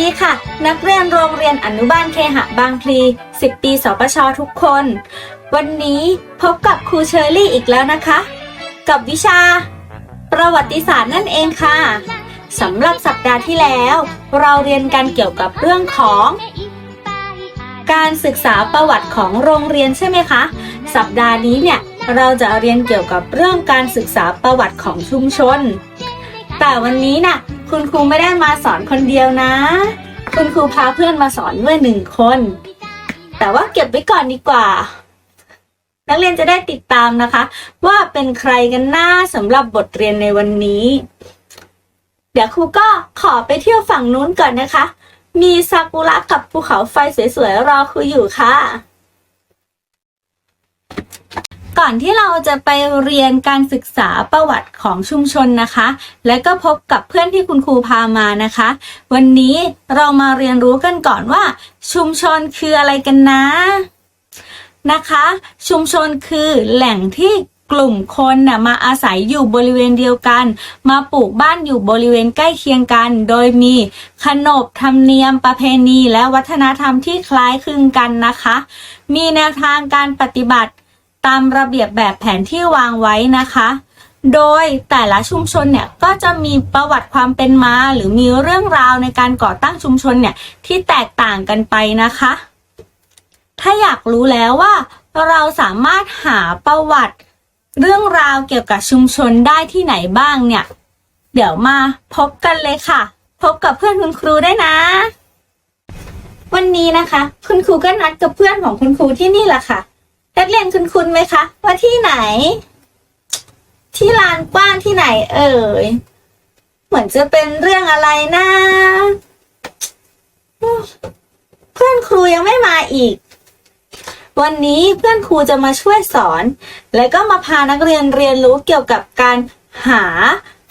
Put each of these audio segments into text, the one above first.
ดีค่ะ นักเรียนโรงเรียนอนุบาลเคหะบางพลี 10 ปีสปชทุกคน วันนี้พบกับครูเชอรี่อีกแล้วนะคะ กับวิชา ประวัติศาสตร์นั่นเองค่ะสำหรับสัปดาห์ที่แล้ว เราเรียนกันเกี่ยวกับเรื่องของ การศึกษาประวัติของโรงเรียนใช่ไหมคะ สัปดาห์นี้เนี่ยเราจะเรียนเกี่ยวกับเรื่องการศึกษาประวัติของชุมชน แต่วันนี้น่ะ คุณครูไม่ได้มาสอนคนเดียวนะ คุณครูพาเพื่อนมาสอนด้วยหนึ่งคน แต่ว่าเก็บไว้ก่อนดีกว่า นักเรียนจะได้ติดตามนะคะ ว่าเป็นใครกันหน้าสำหรับบทเรียนในวันนี้ เดี๋ยวครูก็ขอไปเที่ยวฝั่งนู้นก่อนนะคะ มีซากุระกับภูเขาไฟสวยๆรอครูอยู่ค่ะ ก่อนที่เราจะไปเรียนการศึกษาประวัติของชุมชนนะคะ และก็พบกับเพื่อนที่คุณครูพามานะคะ วันนี้เรามาเรียนรู้กันก่อนว่า ชุมชนคืออะไรกันนะนะคะ ชุมชนคือแหล่งที่กลุ่มคนน่ะมาอาศัยอยู่บริเวณเดียวกัน มาปลูกบ้านอยู่บริเวณใกล้เคียงกัน โดยมีขนบธรรมเนียมประเพณีและวัฒนธรรมที่คล้ายคลึงกันนะคะ มีแนวทางการปฏิบัติ ตามระเบียบแบบแผนที่วางไว้นะคะ โดยแต่ละชุมชนเนี่ยก็จะมีประวัติความเป็นมา หรือมีเรื่องราวในการก่อตั้งชุมชนเนี่ยที่แตกต่างกันไปนะคะ ถ้าอยากรู้แล้วว่า เราสามารถหาประวัติเรื่องราวเกี่ยวกับชุมชนได้ที่ไหนบ้างเนี่ย เดี๋ยวมาพบกันเลยค่ะ พบกับเพื่อนคุณครูได้นะ วันนี้นะคะ คุณครูก็นัดกับเพื่อนของคุณครูที่นี่แหละค่ะ นักเรียนคุณคุณไหมคะ ว่าที่ไหน ที่ลานกว้างที่ไหน เอ่ย เหมือนจะเป็นเรื่องอะไรนะเพื่อนครูยังไม่มาอีก วันนี้เพื่อนครูจะมาช่วยสอน และก็มาพานักเรียนเรียนรู้เกี่ยวกับการหา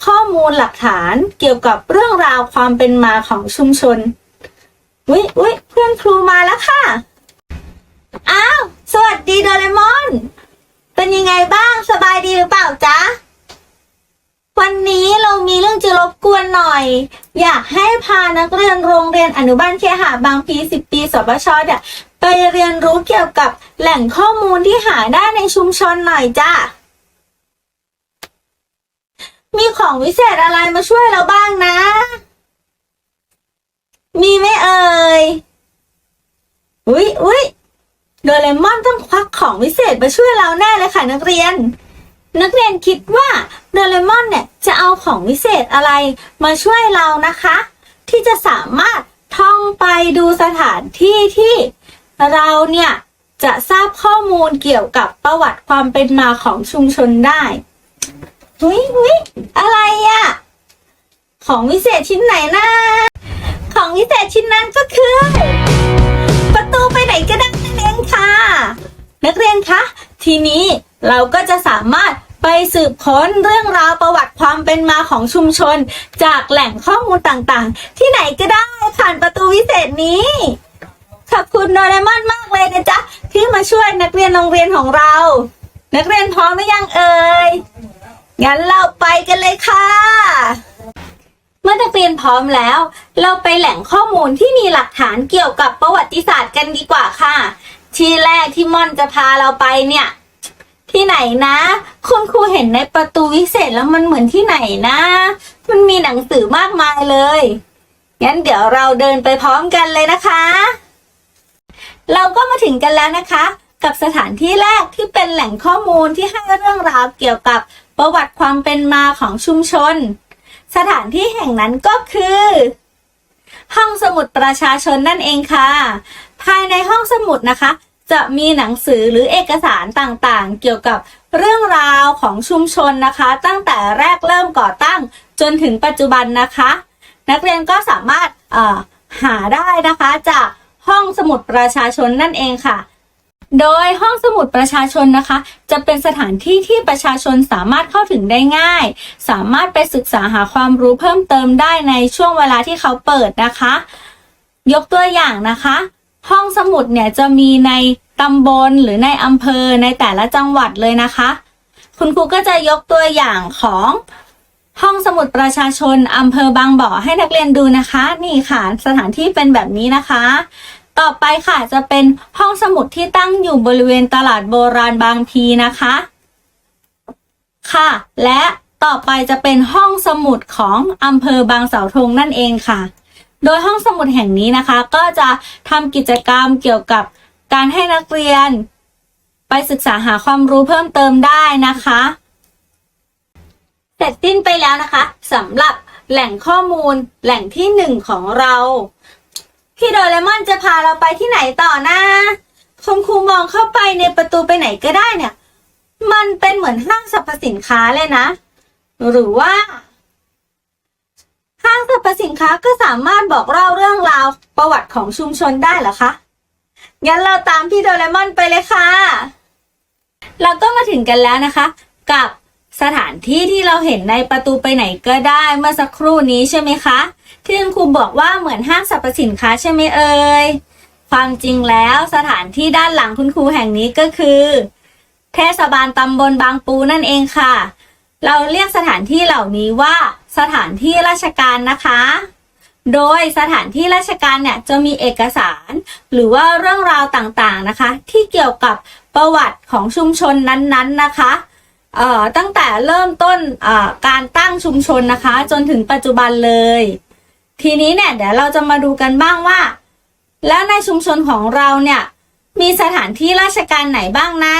ข้อมูลหลักฐานเกี่ยวกับเรื่องราวความเป็นมาของชุมชนวิวิเพื่อนครูมาแล้วค่ะ อ้าว สวัสดีโดเรมอน เป็นยังไงบ้างสบายดีหรือเปล่าจ๊ะ วันนี้เรามีเรื่องจะรบกวนหน่อย อยากให้พานักเรียนโรงเรียนอนุบาลเคหะบางพีสิบปีสปชเนี่ยไปเรียนรู้เกี่ยวกับแหล่งข้อมูลที่หาได้ในชุมชนหน่อยจ้ะ มีของวิเศษอะไรมาช่วยเราบ้างนะ มีไหมเอ่ย อุ๊ยอุ๊ย โดเรมอนต้องควักของวิเศษมาช่วยเราแน่เลยค่ะนักเรียน นักเรียนคิดว่าโดเรมอนเนี่ยจะเอาของวิเศษอะไรมาช่วยเรานะคะ ที่จะสามารถท่องไปดูสถานที่ที่เราเนี่ยจะทราบข้อมูลเกี่ยวกับประวัติความเป็นมาของชุมชนได้หุยหุยอะไรอะของวิเศษชิ้นไหนนะ ของวิเศษชิ้นนั้นก็คือ ประตูไปไหนก็ได้ นั่นเองค่ะ นักเรียนคะทีนี้เราก็จะสามารถไปสืบค้นเรื่องราวประวัติความเป็นมาของชุมชน จากแหล่งข้อมูลต่างๆ ที่ไหนก็ได้ผ่านประตูวิเศษนี้ขอบคุณโดเรมอนมากเลยนะจ๊ะที่มาช่วยนักเรียนโรงเรียนของเรา นักเรียนพร้อมหรือยังเอ่ยงั้นเราไปกันเลยค่ะ เมื่อนักเรียนพร้อมแล้ว เราไปแหล่งข้อมูลที่มีหลักฐานเกี่ยวกับประวัติศาสตร์กันดีกว่าค่ะ ที่แรกที่ม่อนจะพาเราไปเนี่ย ที่ไหนนะ คุณครูเห็นในประตูวิเศษแล้วมันเหมือนที่ไหนนะ มันมีหนังสือมากมายเลยงั้นเดี๋ยวเราเดินไปพร้อมกันเลยนะคะ เราก็มาถึงกันแล้วนะคะ กับสถานที่แรกที่เป็นแหล่งข้อมูลที่ให้เรื่องราวเกี่ยวกับประวัติความเป็นมาของชุมชน สถานที่แห่งนั้นก็คือ ห้องสมุดประชาชนนั่นเองค่ะ ภายในห้องสมุดนะคะ จะมีหนังสือหรือเอกสารต่างๆ เกี่ยวกับเรื่องราวของชุมชนนะคะ ตั้งแต่แรกเริ่มก่อตั้งจนถึงปัจจุบันนะคะ นักเรียนก็สามารถหาได้นะคะจากห้องสมุดประชาชนนั่นเองค่ะ โดยห้องสมุดประชาชนนะคะ จะเป็นสถานที่ที่ประชาชนสามารถเข้าถึงได้ง่าย สามารถไปศึกษาหาความรู้เพิ่มเติมได้ในช่วงเวลาที่เขาเปิดนะคะ ยกตัวอย่างนะคะ ห้องสมุดเนี่ยจะมีในตำบลหรือในอำเภอในแต่ละจังหวัดเลยนะคะ คุณครูก็จะยกตัวอย่างของห้องสมุดประชาชนอำเภอบางบ่อให้นักเรียนดูนะคะ นี่ค่ะ สถานที่เป็นแบบนี้นะคะ ต่อไปค่ะจะเป็นห้องสมุดที่ตั้งอยู่บริเวณตลาดโบราณบางพีนะคะ ค่ะ และต่อไปจะเป็นห้องสมุดของอำเภอบางเสาธงนั่นเองค่ะ โดยห้องสมุดแห่งนี้นะคะ ก็จะทำกิจกรรมเกี่ยวกับการให้นักเรียน ไปศึกษาหาความรู้เพิ่มเติมได้นะคะเสร็จสิ้นไปแล้วนะคะสำหรับแหล่งข้อมูลแหล่งที่หนึ่งของเรา พี่โดเรมอนจะพาเราไปที่ไหนต่อนะคุณครูมองเข้าไปในประตูไปไหนก็ได้เนี่ย มันเป็นเหมือนห้างสรรพสินค้าเลยนะ หรือว่า ห้างสรรพสินค้าก็สามารถบอกเล่าเรื่องราวประวัติของชุมชนได้เหรอคะ งั้นเราตามพี่โดเรมอนไปเลยค่ะ เราก็มาถึงกันแล้วนะคะ กับ สถานที่ที่เราเห็นในประตูไปไหนก็ได้เมื่อสักครู่นี้ใช่ไหมคะที่คุณครูบอกว่าเหมือนห้างสรรพสินค้าใช่ไหมเอ่ยความจริงแล้วสถานที่ด้านหลังคุณครูแห่งนี้ก็คือ เทศบาลตำบลบางปูนั่นเองค่ะ เราเรียกสถานที่เหล่านี้ว่า สถานที่ราชการนะคะ โดยสถานที่ราชการเนี่ยจะมีเอกสาร หรือว่าเรื่องราวต่างๆนะคะ ที่เกี่ยวกับประวัติของชุมชนนั้นๆนะคะ ตั้งแต่เริ่มต้นการตั้งชุมชนนะคะ จนถึงปัจจุบันเลย ทีนี้เนี่ยเดี๋ยวเราจะมาดูกันบ้างว่า แล้วในชุมชนของเราเนี่ยมีสถานที่ราชการไหนบ้างนะ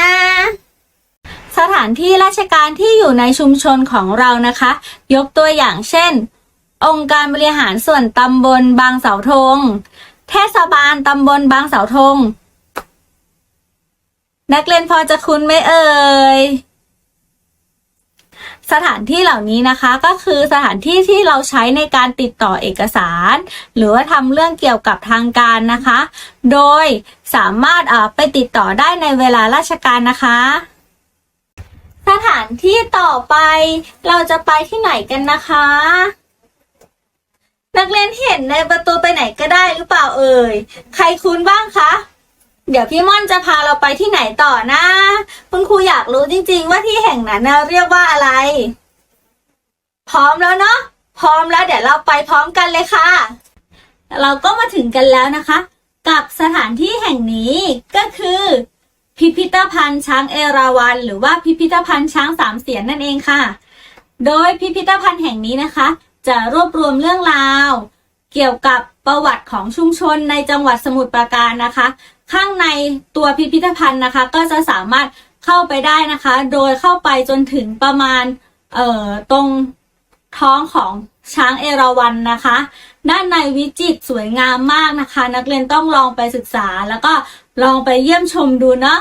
สถานที่ราชการที่อยู่ในชุมชนของเรานะคะ ยกตัวอย่างเช่น องค์การบริหารส่วนตำบลบางเสาธง เทศบาลตำบลบางเสาธง นักเรียนพอจะคุ้นไหมเอ่ย สถานที่เหล่านี้นะคะก็คือสถานที่ที่เราใช้ในการติดต่อเอกสาร หรือว่าทำเรื่องเกี่ยวกับทางการนะคะ โดยสามารถอ่อไปติดต่อได้ในเวลาราชการนะคะ สถานที่ต่อไปเราจะไปที่ไหนกันนะคะ นักเรียนเห็นในประตูไปไหนก็ได้หรือเปล่าเอ่ย ใครคุ้นบ้างคะ เดี๋ยวพี่ม่อนจะพาเราไปที่ไหนต่อนะ คุณครูอยากรู้จริง ๆ ว่าที่แห่งนั้นน่ะเรียกว่าอะไร พร้อมแล้วเนาะพร้อมแล้วเดี๋ยวเราไปพร้อมกันเลยค่ะ เราก็มาถึงกันแล้วนะคะ กับสถานที่แห่งนี้ก็คือ พิพิธภัณฑ์ช้างเอราวัณหรือว่าพิพิธภัณฑ์ช้างสามเสียนนั่นเองค่ะ โดยพิพิธภัณฑ์แห่งนี้นะคะ จะรวบรวมเรื่องราว เกี่ยวกับประวัติของชุมชนในจังหวัดสมุทรปราการนะคะ ข้างในตัวพิพิธภัณฑ์นะคะ ก็จะสามารถเข้าไปได้นะคะ โดยเข้าไปจนถึงประมาณเอ่อตรงท้องของช้างเอราวัณนะคะ ด้านในวิจิตรสวยงามมากนะคะ นักเรียนต้องลองไปศึกษาแล้วก็ลองไปเยี่ยมชมดูเนาะ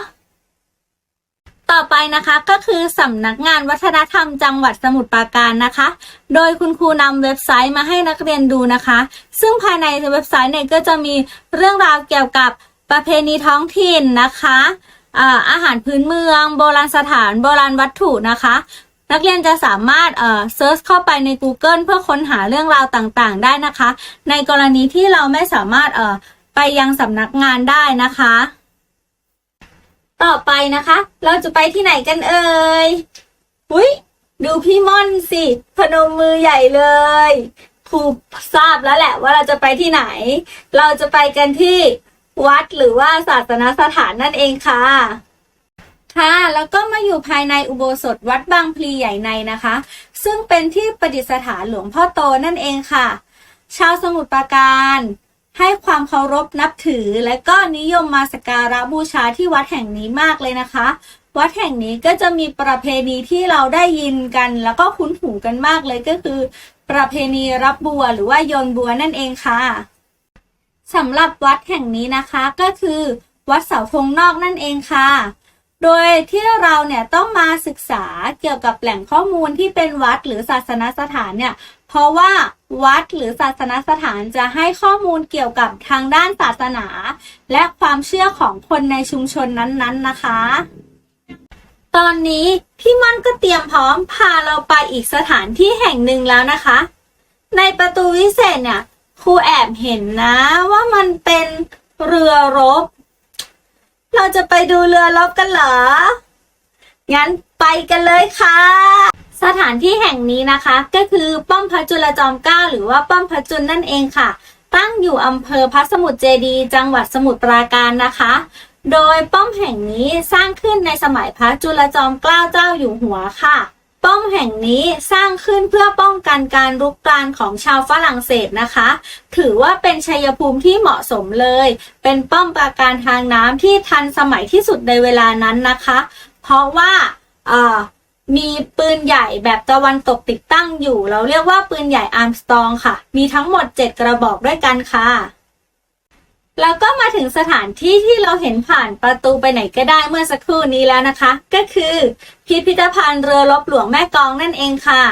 ต่อไปนะคะก็คือสำนักงานวัฒนธรรมจังหวัดสมุทรปราการนะคะ โดยคุณครูนำเว็บไซต์มาให้นักเรียนดูนะคะ ซึ่งภายในเว็บไซต์เนี่ยก็จะมีเรื่องราวเกี่ยวกับ ประเพณีท้องถิ่นนะคะอาหารพื้นเมือง โบราณสถาน โบราณวัตถุนะคะ นักเรียนจะสามารถเอ่อเซิร์ชเข้าไปใน Google เพื่อค้นหาเรื่องราวต่างๆ ได้นะคะ ในกรณีที่เราไม่สามารถเอ่อไปยังสำนักงานได้นะคะ ต่อไปนะคะ เราจะไปที่ไหนกันเอ่ยอุ้ยดูพี่ม่อนสิพนมมือใหญ่เลยครูทราบแล้วแหละว่าเราจะไปที่ไหน เราจะไปกันที่ วัดหรือว่าศาสนสถานนั่นเองค่ะ ค่ะ แล้วก็มาอยู่ภายในอุโบสถวัดบางพลีใหญ่ในนะคะ ซึ่งเป็นที่ประดิษฐานหลวงพ่อโตนั่นเองค่ะ ชาวสมุทรปราการให้ความเคารพนับถือและก็นิยมมาสักการะบูชาที่วัดแห่งนี้มากเลยนะคะ วัดแห่งนี้ก็จะมีประเพณีที่เราได้ยินกัน แล้วก็คุ้นหูกันมากเลยก็คือ ประเพณีรับบัวหรือว่าโยนบัวนั่นเองค่ะ สำหรับวัดแห่งนี้นะคะก็คือ วัดเสาธงนอกนั่นเองค่ะ โดยที่เราเนี่ยต้องมาศึกษาเกี่ยวกับแหล่งข้อมูลที่เป็นวัดหรือศาสนสถานเนี่ยเพราะว่าวัดหรือศาสนสถานจะให้ข้อมูลเกี่ยวกับทางด้านศาสนา และความเชื่อของคนในชุมชนนั้นๆนะคะ ตอนนี้พี่ม่อนก็เตรียมพร้อมพาเราไปอีกสถานที่แห่งหนึ่งแล้วนะคะ ในประตูวิเศษเนี่ย ครูแอบเห็นนะว่ามันเป็นเรือรบ เราจะไปดูเรือรบกันเหรอ งั้นไปกันเลยค่ะ สถานที่แห่งนี้นะคะ ก็คือป้อมพระจุลจอมเกล้าหรือว่าป้อมพระจุลนั่นเองค่ะ ตั้งอยู่อำเภอพระสมุทรเจดี จังหวัดสมุทรปราการนะคะ โดยป้อมแห่งนี้สร้างขึ้นในสมัยพระจุลจอมเกล้าเจ้าอยู่หัวค่ะ ป้อมแห่งนี้สร้างขึ้นเพื่อป้องกันการรุกรานของชาวฝรั่งเศสนะคะ ถือว่าเป็นชัยภูมิที่เหมาะสมเลย เป็นป้อมปราการทางน้ำที่ทันสมัยที่สุดในเวลานั้นนะคะ เพราะว่าเอ่อมีปืนใหญ่แบบตะวันตกติดตั้งอยู่ เราเรียกว่าปืนใหญ่อาร์มสตองค่ะ มีทั้งหมด 7 กระบอกด้วยกันค่ะ แล้วก็มาถึงสถานที่ที่เราเห็นผ่านประตูไปไหนก็ได้เมื่อสักครู่นี้แล้วนะคะ ก็คือพิพิธภัณฑ์เรือรบหลวงแม่กองนั่นเองค่ะ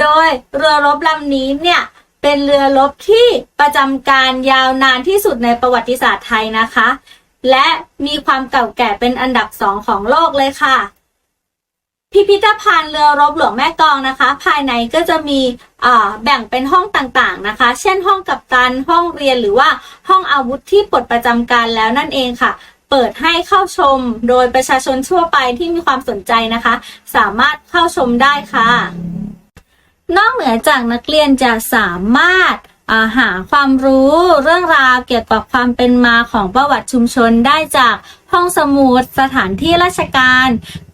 โดยเรือรบลำนี้เนี่ยเป็นเรือรบที่ประจำการยาวนานที่สุดในประวัติศาสตร์ไทยนะคะ และมีความเก่าแก่เป็นอันดับสองของโลกเลยค่ะ พิพิธภัณฑ์เรือรบหลวงแม่กองนะคะ ภายในก็จะมีแบ่งเป็นห้องต่างๆนะคะ เช่นห้องกัปตันห้องเรียนหรือว่าห้องอาวุธที่ปลดประจำการแล้วนั่นเองค่ะ เปิดให้เข้าชมโดยประชาชนทั่วไปที่มีความสนใจนะคะ สามารถเข้าชมได้ค่ะ นอกเหนือจากนักเรียนจะสามารถ หาความรู้เรื่องราวเกี่ยวกับความเป็นมาของประวัติชุมชนได้จากห้องสมุดสถานที่ราชการ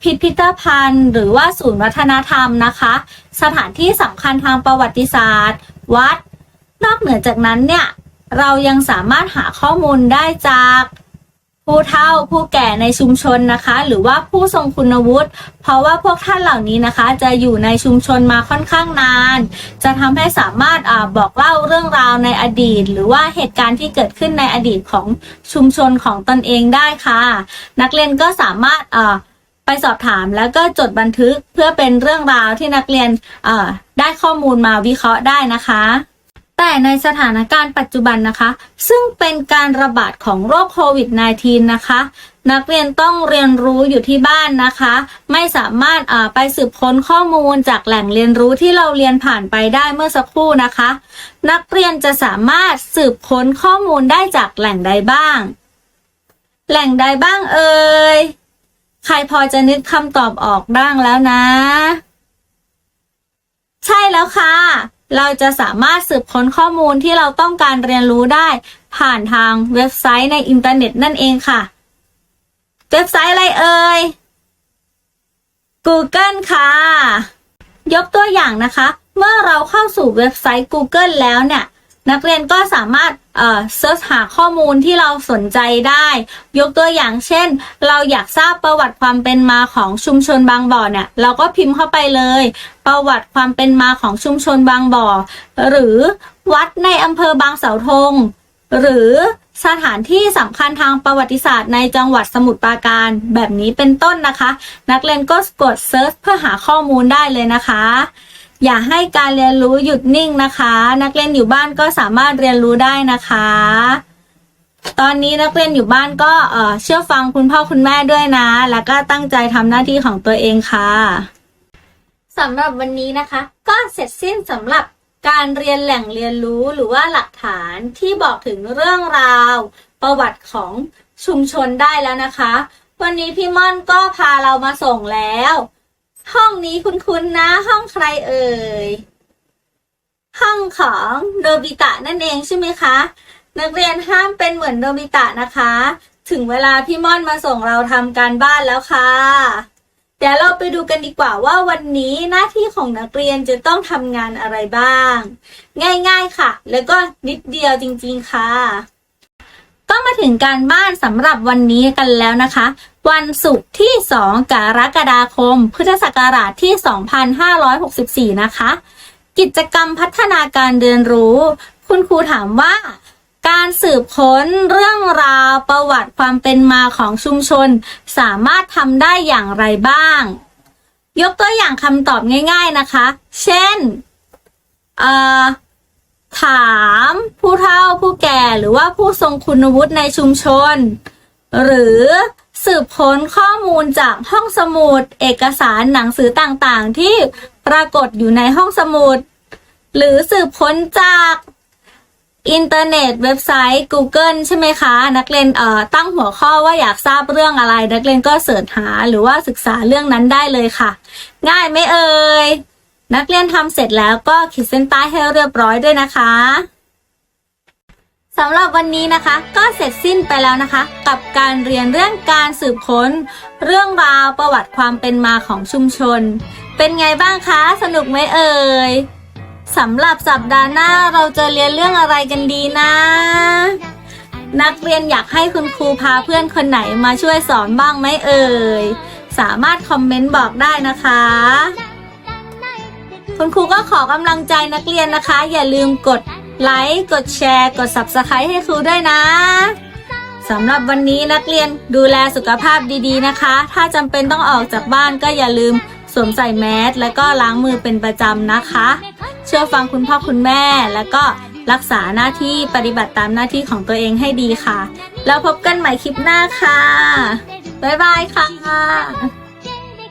พิพิธภัณฑ์ หรือว่าศูนย์วัฒนธรรมนะคะ สถานที่สำคัญทางประวัติศาสตร์ วัด นอกเหนือจากนั้นเนี่ย เรายังสามารถหาข้อมูลได้จาก ผู้เฒ่าผู้แก่ในชุมชนนะคะ หรือว่าผู้ทรงคุณวุฒิ เพราะว่าพวกท่านเหล่านี้นะคะ จะอยู่ในชุมชนมาค่อนข้างนาน จะทำให้สามารถอบอกเล่าเรื่องราวในอดีต หรือว่าเหตุการณ์ที่เกิดขึ้นในอดีตของชุมชนของตนเองได้ค่ะ นักเรียนก็สามารถไปสอบถามแล้วก็จดบันทึกเพื่อเป็นเรื่องราวที่นักเรียนได้ข้อมูลมาวิเคราะห์ได้นะคะ แต่ในสถานการณ์ปัจจุบันนะคะ ซึ่งเป็นการระบาดของโรคโควิด -19 นะคะ นักเรียนต้องเรียนรู้อยู่ที่บ้านนะคะ ไม่สามารถไปสืบค้นข้อมูลจากแหล่งเรียนรู้ที่เราเรียนผ่านไปได้เมื่อสักครู่นะคะ นักเรียนจะสามารถสืบค้นข้อมูลได้จากแหล่งใดบ้าง แหล่งใดบ้างเอ่ยใครพอจะนึกคำตอบออกบ้างแล้วนะ ใช่แล้วค่ะ เราจะสามารถสืบค้นข้อมูลที่เราต้องการเรียนรู้ได้ ผ่านทางเว็บไซต์ในอินเทอร์เน็ตนั่นเองค่ะ เว็บไซต์อะไรเอ่ย Google ค่ะ ยกตัวอย่างนะคะ เมื่อเราเข้าสู่เว็บไซต์ Google แล้วเนี่ย นักเรียนก็สามารถเอ่อเซิร์ชหาข้อมูลที่เราสนใจได้ ยกตัวอย่างเช่น เราอยากทราบประวัติความเป็นมาของชุมชนบางบ่อเนี่ยเราก็พิมพ์เข้าไปเลย ประวัติความเป็นมาของชุมชนบางบ่อ หรือวัดในอำเภอบางเสาธง หรือสถานที่สำคัญทางประวัติศาสตร์ในจังหวัดสมุทรปราการ แบบนี้เป็นต้นนะคะ นักเรียนก็กดเซิร์ชเพื่อหาข้อมูลได้เลยนะคะ อย่าให้การเรียนรู้หยุดนิ่งนะคะ นักเรียนอยู่บ้านก็สามารถเรียนรู้ได้นะคะ ตอนนี้นักเรียนอยู่บ้านก็เเชื่อฟังคุณพ่อคุณแม่ด้วยนะ แล้วก็ตั้งใจทำหน้าที่ของตัวเองค่ะสำหรับวันนี้นะคะ ก็เสร็จสิ้นสำหรับการเรียนแหล่งเรียนรู้หรือว่าหลักฐานที่บอกถึงเรื่องราว ประวัติของชุมชนได้แล้วนะคะ วันนี้พี่ม่อนก็พาเรามาส่งแล้ว ห้องนี้คุ้นๆนะ ห้องใครเอ่ย ห้องของโนบิตะนั่นเองใช่ไหมคะ นักเรียนห้ามเป็นเหมือนโนบิตะนะคะ ถึงเวลาพี่ม่อนมาส่งเราทำการบ้านแล้วค่ะ เดี๋ยวเราไปดูกันดีกว่าว่าวันนี้หน้าที่ของนักเรียนจะต้องทำงานอะไรบ้าง ง่ายๆค่ะ แล้วก็นิดเดียวจริงๆค่ะก็มาถึงการบ้านสำหรับวันนี้กันแล้วนะคะ วันศุกร์ที่ 2 กรกฎาคม พุทธศักราชที่ 2564 นะคะ กิจกรรมพัฒนาการเรียนรู้ คุณครูถามว่า การสืบค้นเรื่องราวประวัติความเป็นมาของชุมชน สามารถทำได้อย่างไรบ้าง ยกตัวอย่างคำตอบง่าย ๆนะคะ เช่นถามผู้เฒ่าผู้แก่หรือว่าผู้ทรงคุณวุฒิในชุมชน หรือ สืบค้นข้อมูลจากห้องสมุด เอกสารหนังสือต่างๆ ที่ปรากฏอยู่ในห้องสมุด หรือสืบค้นจากอินเทอร์เน็ตเว็บไซต์ Google ใช่ไหมคะ นักเรียนเอ่อตั้งหัวข้อว่าอยากทราบเรื่องอะไร นักเรียนก็เสิร์ชหาหรือว่าศึกษาเรื่องนั้นได้เลยค่ะ ง่ายไหมเอ่ยนักเรียนทำเสร็จแล้วก็ขีดเส้นใต้ให้เรียบร้อยด้วยนะคะ สำหรับวันนี้นะคะก็เสร็จสิ้นไปแล้วนะคะ กับการเรียนเรื่องการสืบค้น เรื่องราวประวัติความเป็นมาของชุมชน เป็นไงบ้างคะสนุกไหมเอ่ยสำหรับสัปดาห์หน้าเราจะเรียนเรื่องอะไรกันดีนะ นักเรียนอยากให้คุณครูพาเพื่อนคนไหนมาช่วยสอนบ้างไหมเอ่ยสามารถคอมเมนต์บอกได้นะคะคุณครูก็ขอกำลังใจนักเรียนนะคะ อย่าลืมกด ไลค์กดแชร์กด Subscribe ให้ครูด้วยนะสำหรับวันนี้นักเรียนดูแลสุขภาพดีๆนะคะ ถ้าจำเป็นต้องออกจากบ้านก็อย่าลืมสวมใส่แมสและก็ล้างมือเป็นประจำนะคะ เชื่อฟังคุณพ่อคุณแม่แล้วก็รักษาหน้าที่ปฏิบัติตามหน้าที่ของตัวเองให้ดีค่ะ แล้วพบกันใหม่คลิปหน้าค่ะ บ๊ายบายค่ะ